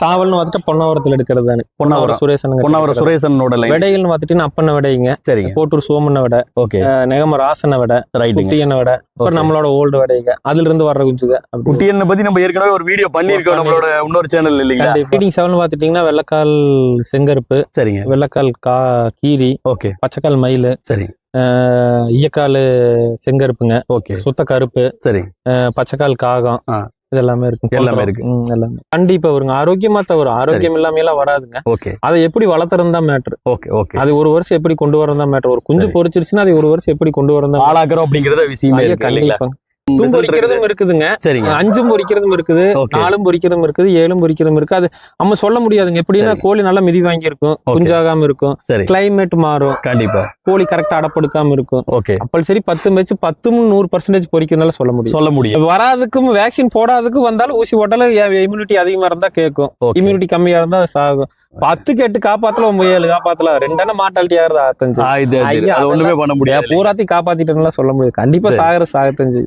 சாவல்னு பார்த்துட்டு பொன்னாவரத்துல எடுக்கிறது தானே பொன்னாவரம். சுரேசன் பொன்னாவரம் சுரேசனோட விடைகள்னு பார்த்துட்டு அப்பண்ண விடைங்க. சரிங்க. கோட்டூர் சோமண்ண விடை ஓகே. நெகம ராசன விடை குட்டியண்ண விடை அப்புறம் நம்மளோட ஓல்டு விடைங்க. அதுல இருந்து வர்ற குஞ்சுங்க. குட்டியனை பத்தி நம்ம ஏற்கனவே ஒரு வீடியோ பண்ணிருக்கோம் நம்மளோட இன்னொரு சேனல் இல்லைங்களா? ஃபீடிங் செவன் பார்த்துட்டீங்கன்னா வெள்ளக்கால் செங்கருப்பு சரிங்க. வெள்ளக்கால் கா கீரி ஓகே. பச்சைக்கால் மயில் சரி. ஈயக்கால் செங்கருப்புங்க. ஓகே. சுத்த கருப்பு சரி. பச்சைக்கால் காகம். இது எல்லாமே இருக்கு. எல்லாமே இருக்கு. எல்லாமே. கண்டிப்பா வருங்க ஆரோக்கியமா தான் வரும் ஆரோக்கியம் இல்லாம எல்லாம் வராதுங்க. ஓகே. அதை எப்படி வளர்த்துறது தான் மேட்ரு ஓகே ஓகே. அது ஒரு வருஷம் எப்படி கொண்டு வரணும் தான் மேட்ரு ஒரு குஞ்சு சரி. பொரிச்சிருச்சுன்னா அது ஒரு வருஷம் எப்படி கொண்டு வரணும் தான் ஆளாக்குறோம் அப்படிங்கறத விஷயமே இருக்கு இல்லைங்களா கண்டிப்பா தூம் Result பொரிக்கிறதும் இருக்குதுங்க. சரிங்க. அஞ்சும் பொரிக்கிறதும் இருக்குது. நாலும் பொரிக்கிறதும் இருக்குது. ஏழும் பொரிக்கிறதும் இருக்கு. அது நம்ம சொல்ல முடியாதுங்க. எப்படின்னா. கோழி நல்லா மிதி வாங்கி இருக்கும் குஞ்சாகாம இருக்கும். கிளைமேட் மாறும். கண்டிப்பா. கோழி கரெக்டா அடப்படுக்காம இருக்கும். ஓகே அப்பள் சரி பத்து மேட்ச் பத்தும் நூறு பர்சன்டேஜ் பொரிக்கிறதுனால சொல்ல முடியும். சொல்ல முடியும். வராதுக்கும் வேக்சின் போடாததுக்கும் வந்தாலும் ஊசி போட்டாலும் இம்யூனிட்டி அதிகமா இருந்தா கேட்கும் இம்யூனிட்டி கம்மியா இருந்தா சாகும். பத்து கேட்டு காப்பாத்தல ஒன்பது ஏழு காப்பாத்தல. ரெண்டெண்ண மாட்டாலிட்டி ஆகுது ஆத்தஞ்சு ஒண்ணுமே பண்ண முடியாது. பூராத்தையும் காப்பாத்திட்டோம்லாம் சொல்ல முடியாது. கண்டிப்பா. சாகிற சாகத்தஞ்சு.